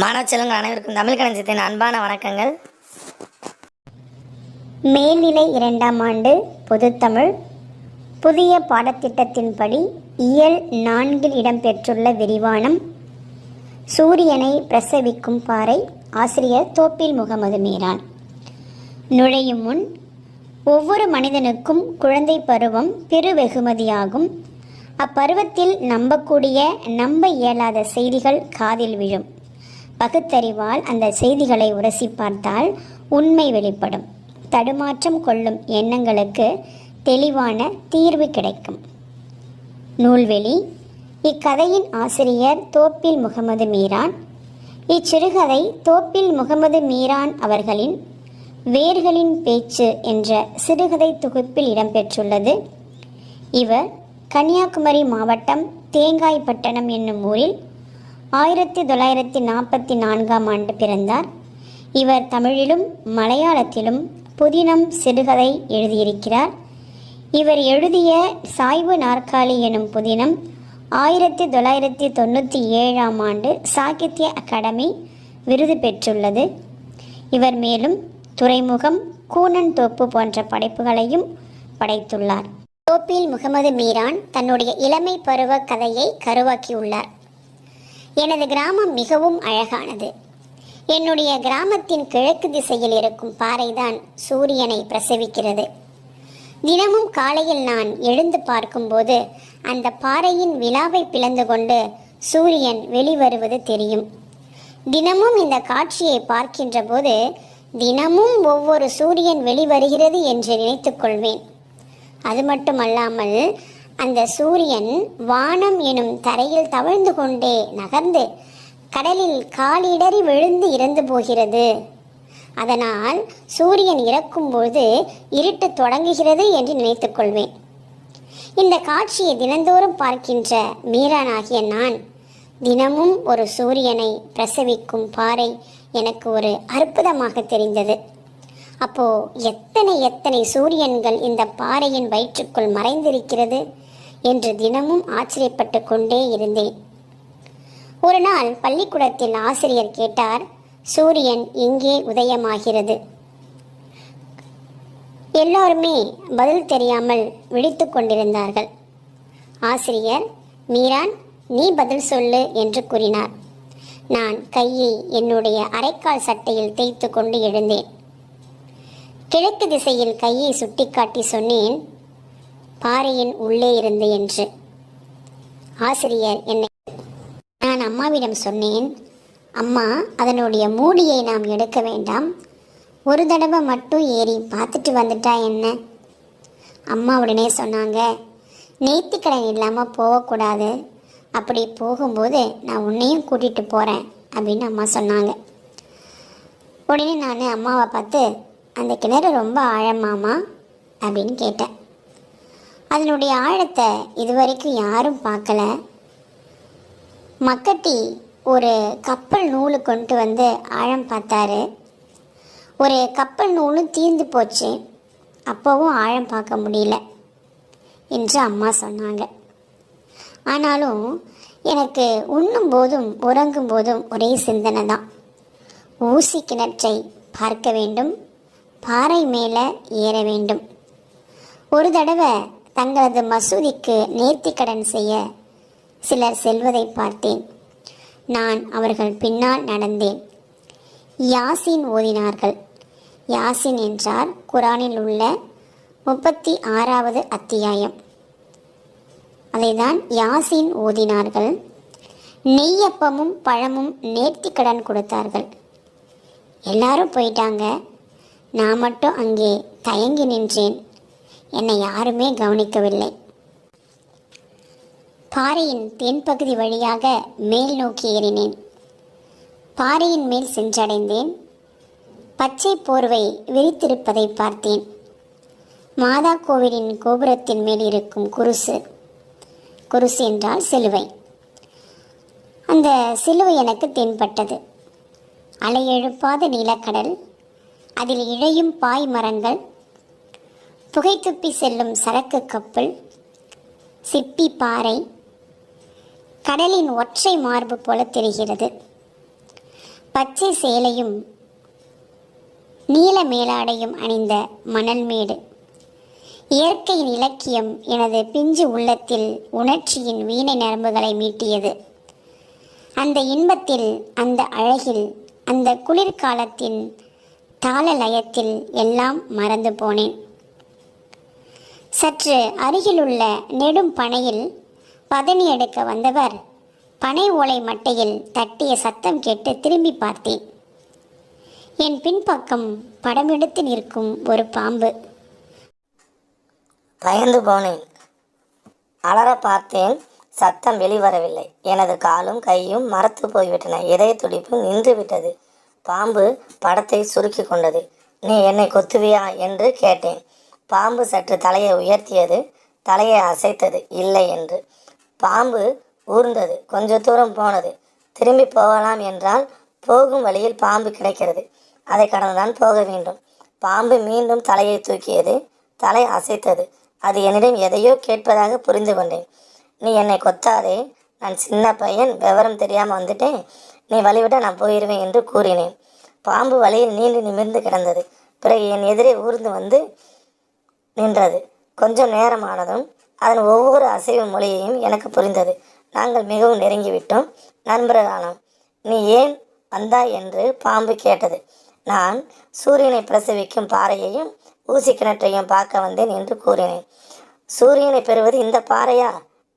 மாணவ செல்வங்கள் அனைவருக்கும் தமிழ் கணஞ்சத்தின் அன்பான வணக்கங்கள். மேல்நிலை இரண்டாம் ஆண்டு பொதுத்தமிழ். புதிய பாடத்திட்டத்தின்படி இயல் நான்கில் இடம்பெற்றுள்ள விரிவானம் சூரியனை பிரசவிக்கும் பாறை ஆசிரியர் தோப்பில் முகமது மீரான். நுழையும் முன் ஒவ்வொரு மனிதனுக்கும் குழந்தை பருவம் பெரு வெகுமதியாகும். அப்பருவத்தில் நம்பக்கூடிய நம்ப இயலாத செய்திகள் காதில் விழும். பகுத்தறிவால் அந்த செய்திகளை உரசி பார்த்தால் உண்மை வெளிப்படும். தடுமாற்றம் கொள்ளும் எண்ணங்களுக்கு தெளிவான தீர்வு கிடைக்கும். நூல்வெளி. இக்கதையின் ஆசிரியர் தோப்பில் முகமது மீரான். இச்சிறுகதை தோப்பில் முகமது மீரான் அவர்களின் வேர்களின் பேச்சு என்ற சிறுகதை தொகுப்பில் இடம்பெற்றுள்ளது. இவர் கன்னியாகுமரி மாவட்டம் தேங்காய்பட்டணம் என்னும் ஊரில் ஆயிரத்தி தொள்ளாயிரத்தி நாற்பத்தி நான்காம் ஆண்டு பிறந்தார். இவர் தமிழிலும் மலையாளத்திலும் புதினம் சிறுகதை எழுதியிருக்கிறார். இவர் எழுதிய சாய்வு நாற்காலி எனும் புதினம் ஆயிரத்தி தொள்ளாயிரத்தி தொண்ணூற்றி ஏழாம் ஆண்டு சாகித்ய அகாடமி விருது பெற்றுள்ளது. இவர் மேலும் துறைமுகம் கூனன் தோப்பு போன்ற படைப்புகளையும் படைத்துள்ளார். தோப்பில் முகமது மீரான் தன்னுடைய இளமை பருவ கதையை கருவாக்கியுள்ளார். எனது கிராமம் மிகவும் அழகானது. என்னுடைய கிராமத்தின் கிழக்கு திசையில் இருக்கும் பாறைதான் சூரியனை பிரசவிக்கிறது. தினமும் காலையில் நான் எழுந்து பார்க்கும்போது அந்த பாறையின் விழாவை பிளந்து கொண்டு சூரியன் வெளிவருவது தெரியும். தினமும் இந்த காட்சியை பார்க்கின்ற போது தினமும் ஒவ்வொரு சூரியன் வெளிவருகிறது என்று நினைத்துக்கொள்வேன் அது மட்டுமல்லாமல் அந்த சூரியன் வானம் எனும் தரையில் தவழ்ந்து கொண்டே நகர்ந்து கடலில் காலிடறி விழுந்து இறந்து போகிறது. அதனால் சூரியன் இறக்கும்போது இருட்டு தொடங்குகிறது என்று நினைத்துக் கொள்வேன். இந்த காட்சியை தினந்தோறும் பார்க்கின்ற மீரானாகிய நான் தினமும் ஒரு சூரியனை பிரசவிக்கும் பாறை எனக்கு ஒரு அற்புதமாக தெரிந்தது. அப்போ எத்தனை எத்தனை சூரியன்கள் இந்த பாறையின் வயிற்றுக்குள் மறைந்திருக்கிறது என்று தினமும் ஆச்சரியப்பட்டு கொண்டே இருந்தேன். ஒரு நாள் பள்ளிக்கூடத்தில் ஆசிரியர் கேட்டார் சூரியன் எங்கே உதயமாகிறது. எல்லோருமே பதில் தெரியாமல் விழித்து கொண்டிருந்தார்கள். ஆசிரியர் மீரான் நீ பதில் சொல்லு என்று கூறினார். நான் கையை என்னுடைய அரைக்கால் சட்டையில் தேய்த்து கொண்டு எழுந்தேன். கிழக்கு திசையில் கையை சுட்டிக்காட்டி சொன்னேன் பாறையின் உள்ளே இருந்து என்று. ஆசிரியர் என்னை நான் அம்மாவிடம் சொன்னேன் அம்மா அதனுடைய மூடியை நாம் எடுக்க வேண்டாம். ஒரு தடவை மட்டும் ஏறி பார்த்துட்டு வந்துட்டா என்ன? அம்மா உடனே சொன்னாங்க நேர்த்திக்கடன் இல்லாமல் போகக்கூடாது. அப்படி போகும்போது நான் உன்னையும் கூட்டிகிட்டு போகிறேன் அப்படின்னு அம்மா சொன்னாங்க. உடனே நான் அம்மாவை பார்த்து அந்த கிணறு ரொம்ப ஆழமாமா? அப்படின்னு கேட்டேன். அதனுடைய ஆழத்தை இதுவரைக்கும் யாரும் பார்க்கல. மக்கட்டி ஒரு கப்பல் நூலு கொண்டு வந்து ஆழம் பார்த்தாரு. ஒரு கப்பல் நூலும் தீர்ந்து போச்சு. அப்போவும் ஆழம் பார்க்க முடியல என்று அம்மா சொன்னாங்க. ஆனாலும் எனக்கு உண்ணும் போதும் உறங்கும் போதும் ஒரே சிந்தனை தான் ஊசி கிணற்றை பார்க்க வேண்டும் பாறை மேலே ஏற வேண்டும். ஒரு தடவை தங்களது மசூதிக்கு நேர்த்திக்கடன் செய்ய சிலர் செல்வதை பார்த்தேன். நான் அவர்கள் பின்னால் நடந்தேன். யாசின் ஓதினார்கள். யாசின் என்றார் குரானில் உள்ள முப்பத்தி ஆறாவது அத்தியாயம். அதைதான் யாசின் ஓதினார்கள். நெய்யப்பமும் பழமும் நேர்த்திக்கடன் கொடுத்தார்கள். எல்லாரும் போயிட்டாங்க. நான் மட்டும் அங்கே தயங்கி நின்றேன். என்னை யாருமே கவனிக்கவில்லை. பாறையின் தென்பகுதி வழியாக மேல் நோக்கி ஏறினேன். பாறையின் மேல் சென்றடைந்தேன். பச்சை போர்வை விரித்திருப்பதை பார்த்தேன். மாதா கோவிலின் கோபுரத்தின் மேல் இருக்கும் குருசு. குருசு என்றால் சிலுவை. அந்த சிலுவை எனக்கு தென்பட்டது. அலையெழுப்பாத நீலக்கடல் அதில் இழையும் பாய் மரங்கள் புகைத்துப்பி செல்லும் சரக்கு கப்பல் சிப்பி பாறை கடலின் ஒற்றை மார்பு போல தெரிகிறது. பச்சை சேலையும் நீல மேலாடையும் அணிந்த மணல்மேடு இயற்கையின் இலக்கியம் எனது பிஞ்சு உள்ளத்தில் உணர்ச்சியின் வீணை நரம்புகளை மீட்டியது. அந்த இன்பத்தில் அந்த அழகில் அந்த குளிர்காலத்தின் தாள லயத்தில் எல்லாம் மறந்து போனேன். சற்று அருகிலுள்ள நெடும் பனையில் பதனி எடுக்க வந்தவர் பனை ஓலை மட்டையில் தட்டிய சத்தம் கேட்டு திரும்பி பார்த்தேன். என் பின்பக்கம் படமெடுத்து நிற்கும் ஒரு பாம்பு. பயந்து போனேன். அலற பார்த்தேன். சத்தம் வெளிவரவில்லை. எனது காலும் கையும் மரத்து போய்விட்டன. இதய துடிப்பு நின்று விட்டது பாம்பு படத்தை சுருக்கி கொண்டது. நீ என்னை கொத்துவியா? என்று கேட்டேன். பாம்பு சற்று தலையை உயர்த்தியது. தலையை அசைத்தது இல்லை என்று. பாம்பு ஊர்ந்தது. கொஞ்ச தூரம் போனது. திரும்பி போகலாம் என்றால் போகும் வழியில் பாம்பு கிடைக்கிறது. அதை கடந்துதான் போக வேண்டும். பாம்பு மீண்டும் தலையை தூக்கியது. தலை அசைத்தது. அது என்னிடம் எதையோ கேட்பதாக புரிந்து கொண்டேன். நீ என்னை கொத்தாதே. நான் சின்ன பையன். விவரம் தெரியாமல் வந்துட்டேன். நீ வழிவிட நான் போயிடுவேன் என்று கூறினேன். பாம்பு வலையில் நீண்டு நிமிர்ந்து கிடந்தது. பிறகு என் எதிரே ஊர்ந்து வந்து நின்றது. கொஞ்சம் நேரமானதும் அதன் ஒவ்வொரு அசைவு மொழியையும் எனக்கு புரிந்தது. நாங்கள் மிகவும் நெருங்கிவிட்டோம் நண்பர்களானோம். நீ ஏன் வந்தாய் என்று பாம்பு கேட்டது. நான் சூரியனை பிரசவிக்கும் பாறையையும் ஊசி கிணற்றையும் பார்க்க வந்தேன் என்று கூறினேன். சூரியனை பெறுவது இந்த பாறையா?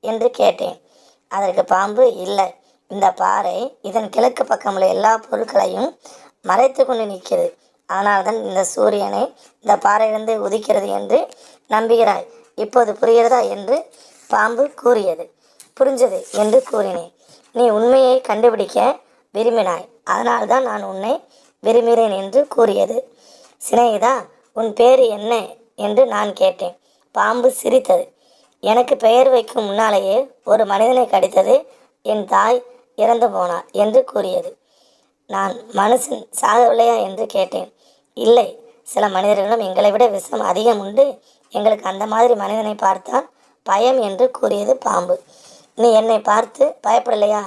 என்று கேட்டேன். அதற்கு பாம்பு இல்லை. இந்த பாறை இதன் கிழக்கு பக்கமுள்ள எல்லா பொருட்களையும் மறைத்து கொண்டு நிற்கிறது. அதனால்தான் இந்த சூரியனை இந்த பாறையிலிருந்து உதிக்கிறது என்று நம்புகிறாய். இப்போது புரிகிறதா என்று பாம்பு கூறியது. புரிஞ்சது என்று கூறினேன். நீ உண்மையை கண்டுபிடிக்க விரும்பினாய். அதனால்தான் நான் உன்னை விரும்புகிறேன் என்று கூறியது. சிநேகிதா உன் பேர் என்ன என்று நான் கேட்டேன். பாம்பு சிரித்தது. எனக்கு பெயர் வைக்கும் முன்னாலேயே ஒரு மனிதனை கடித்தது என் தாய் இறந்து போனார் என்று கூறியது. நான் மனுஷன் சாகவில்லையா என்று கேட்டேன். இல்லை சில மனிதர்களும் எங்களை விட விஷம் அதிகம் உண்டு. எங்களுக்கு அந்த மாதிரி மனிதனை பார்த்தால் பயம் என்று கூறியது பாம்பு. நீ என்னை பார்த்து பயப்படலையா?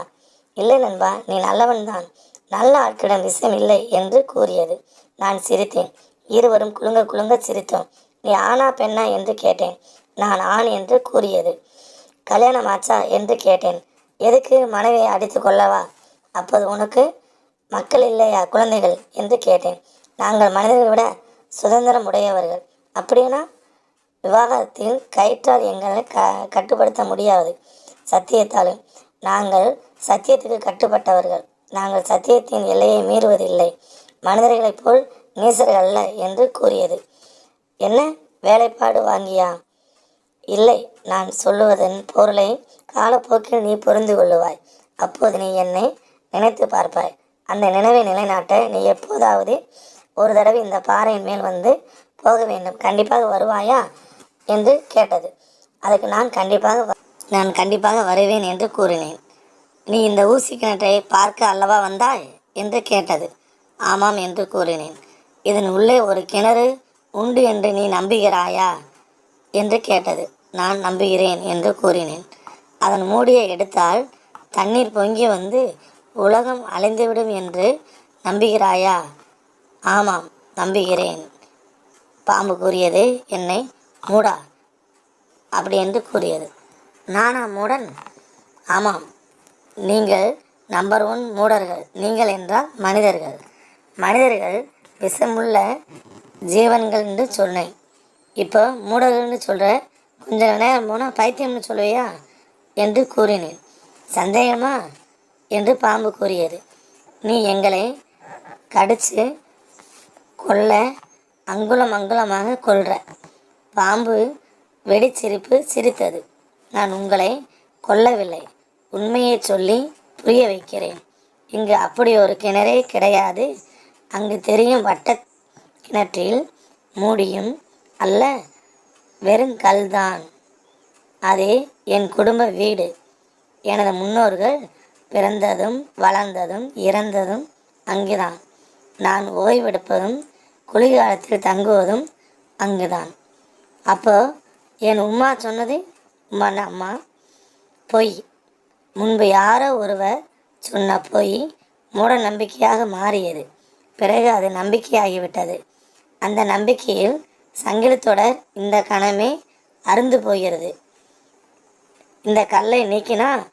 இல்லை நண்பா நீ நல்லவன்தான் நல்ல ஆட்களிடம் விஷயம் இல்லை என்று கூறியது. நான் சிரித்தேன். இருவரும் குலுங்க குலுங்க சிரித்தோம். நீ ஆணா பெண்ணா என்று கேட்டேன். நான் ஆண் என்று கூறியது. கல்யாணம் ஆச்சா என்று கேட்டேன். எதுக்கு மனைவியை அடித்து கொள்ளவா? அப்போது உனக்கு மக்கள் இல்லையா குழந்தைகள்? என்று கேட்டேன். நாங்கள் மனிதர்களை விட சுதந்திரம் உடையவர்கள். அப்படின்னா விவாகரத்தில் கயிற்றால் எங்களை க கட்டுப்படுத்த முடியாது. சத்தியத்தாலும் நாங்கள் சத்தியத்துக்கு கட்டுப்பட்டவர்கள். நாங்கள் சத்தியத்தின் எல்லையை மீறுவதில்லை. மனிதர்களைப் போல் நீசர்கள் அல்ல என்று கூறியது. என்ன? வேலைப்பாடு வாங்கியா? இல்லை நான் சொல்லுவதன் பொருளை காலப்போக்கில் நீ புரிந்து கொள்ளுவாய். அப்போது நீ என்னை நினைத்து பார்ப்பாய். அந்த நினைவை நிலைநாட்ட நீ எப்போதாவது ஒரு தடவை இந்த பாறையின் மேல் வந்து போக வேண்டும். கண்டிப்பாக வருவாயா? என்று கேட்டது. அதுக்கு நான் கண்டிப்பாக நான் கண்டிப்பாக வருவேன் என்று கூறினேன். நீ இந்த ஊசி கிணற்றை பார்க்க அல்லவா வந்தாய்? என்று கேட்டது. ஆமாம் என்று கூறினேன். இதன் உள்ளே ஒரு கிணறு உண்டு என்று நீ நம்புகிறாயா? என்று கேட்டது. நான் நம்புகிறேன் என்று கூறினேன். அதன் மூடியை எடுத்தால் தண்ணீர் பொங்கி வந்து உலகம் அலைந்துவிடும் என்று நம்புகிறாயா? ஆமாம் நம்புகிறேன். பாம்பு கூறியது என்னை மூடா அப்படி என்று கூறியது. நானா மூடன்? ஆமாம் நீங்கள் நம்பர் ஒன் மூடர்கள். நீங்கள் என்றால் மனிதர்கள். மனிதர்கள் விஷமுள்ள ஜீவன்கள் என்று சொன்னேன். இப்போ மூடர்கள்னு சொல்கிற கொஞ்ச நேரம் போனால் பைத்தியம்னு சொல்லுவியா? என்று கூறினேன். சந்தேகமா? என்று பாம்பு கூறியது. நீ எங்களை கடிச்சு கொல்ல அங்குலம் அங்குலமாக கொள்ற பாம்பு வெடிச்சிரிப்பு சிரித்தது. நான் உங்களை கொல்லவில்லை. உண்மையை சொல்லி புரிய வைக்கிறேன். இங்கு அப்படி ஒரு கிணறே கிடையாது. அங்கு தெரியும் வட்ட கிணற்றில் மூடியும் அல்ல. வெறும் கல்தான். அது என் குடும்ப வீடு. எனது முன்னோர்கள் பிறந்ததும் வளர்ந்ததும் இறந்ததும் அங்குதான். நான் ஓய்வெடுப்பதும் குளிர்காலத்தில் தங்குவதும் அங்குதான். அப்போ என் உம்மா சொன்னது உமான அம்மா பொய். முன்பு யாரோ ஒருவர் சொன்ன பொய் மூட நம்பிக்கையாக மாறியது. பிறகு அது நம்பிக்கையாகிவிட்டது. அந்த நம்பிக்கையில் சங்கிலித்தொடர் இந்த கணமே அருந்து போகிறது. இந்த கல்லை நீக்கினா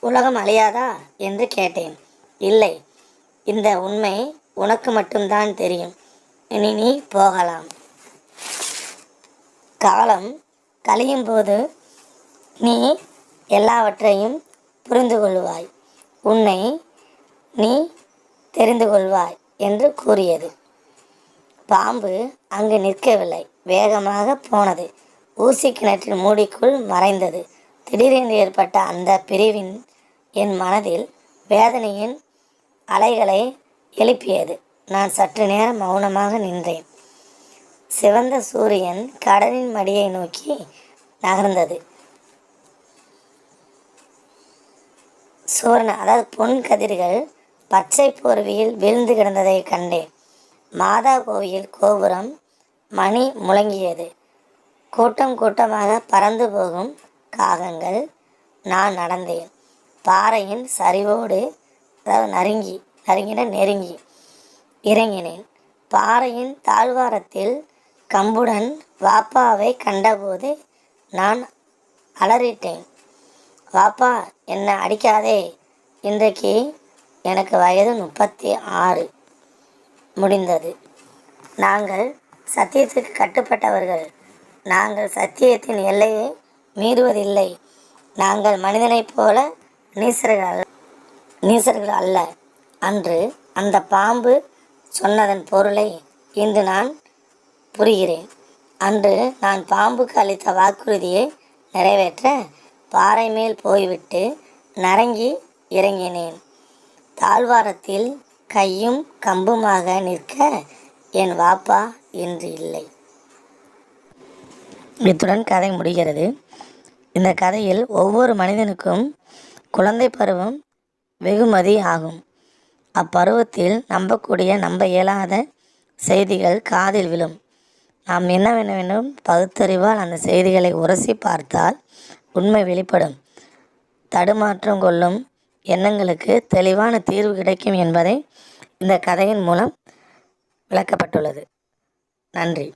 உலகம் அழியாதா என்று கேட்டேன். இல்லை இந்த உண்மை உனக்கு மட்டும்தான் தெரியும். இனி நீ போகலாம். காலம் கழியும் போது நீ எல்லாவற்றையும் புரிந்து கொள்வாய். உன்னை நீ தெரிந்து கொள்வாய் என்று கூறியது. பாம்பு அங்கு நிற்கவில்லை. வேகமாக போனது. ஊசி கிணற்றின் மூடிக்குள் மறைந்தது. திடீரென்று ஏற்பட்ட அந்த பிரிவின் என் மனதில் வேதனையின் அலைகளை எழுப்பியது. நான் சற்று நேரம் மௌனமாக நின்றேன். சிவந்த சூரியன் கடலின் மடியை நோக்கி நகர்ந்தது. சூரன் அதாவது பொன் கதிர்கள் பச்சை போர்வியில் விழுந்து கிடந்ததை கண்டேன். மாதா கோவில் கோபுரம் மணி முழங்கியது. கூட்டம் கூட்டமாக பறந்து போகும் காகங்கள் நான் நடந்தேன். பாறையின் சரிவோடு அதாவது நறுங்கி நறுங்கின நெருங்கி இறங்கினேன். பாறையின் தாழ்வாரத்தில் கம்புடன் வாப்பாவை கண்டபோது நான் அலறிட்டேன். வாப்பா என்னை அடிக்காதே. இன்றைக்கு எனக்கு வயது முப்பத்தி ஆறு. முடிந்தது. நாங்கள் சத்தியத்துக்கு கட்டுப்பட்டவர்கள். நாங்கள் சத்தியத்தின் எல்லையை மீறுவதில்லை. நாங்கள் மனிதனைப் போல நீசர்கள் நீசர்கள் அல்ல. அன்று அந்த பாம்பு சொன்னதன் பொருளை இன்று நான் புரிகிறேன். அன்று நான் பாம்புக்கு அளித்த வாக்குறுதியை நிறைவேற்ற பாறை மேல் போய்விட்டு நரங்கி இறங்கினேன். தாழ்வாரத்தில் கையும் கம்புமாக நிற்க என் வாப்பா இன்று இல்லை. இத்துடன் கதை முடிகிறது. இந்த கதையில் ஒவ்வொரு மனிதனுக்கும் குழந்தை பருவம் வெகுமதி ஆகும். அப்பருவத்தில் நம்பக்கூடிய நம்ப இயலாத செய்திகள் காதில் விழும். நாம் என்னவெனவெனும் பகுத்தறிவால் அந்த செய்திகளை உரசி பார்த்தால் உண்மை வெளிப்படும். தடுமாற்றம் கொள்ளும் எண்ணங்களுக்கு தெளிவான தீர்வு கிடைக்கும் என்பதை இந்த கதையின் மூலம் விளக்கப்பட்டுள்ளது. நன்றி.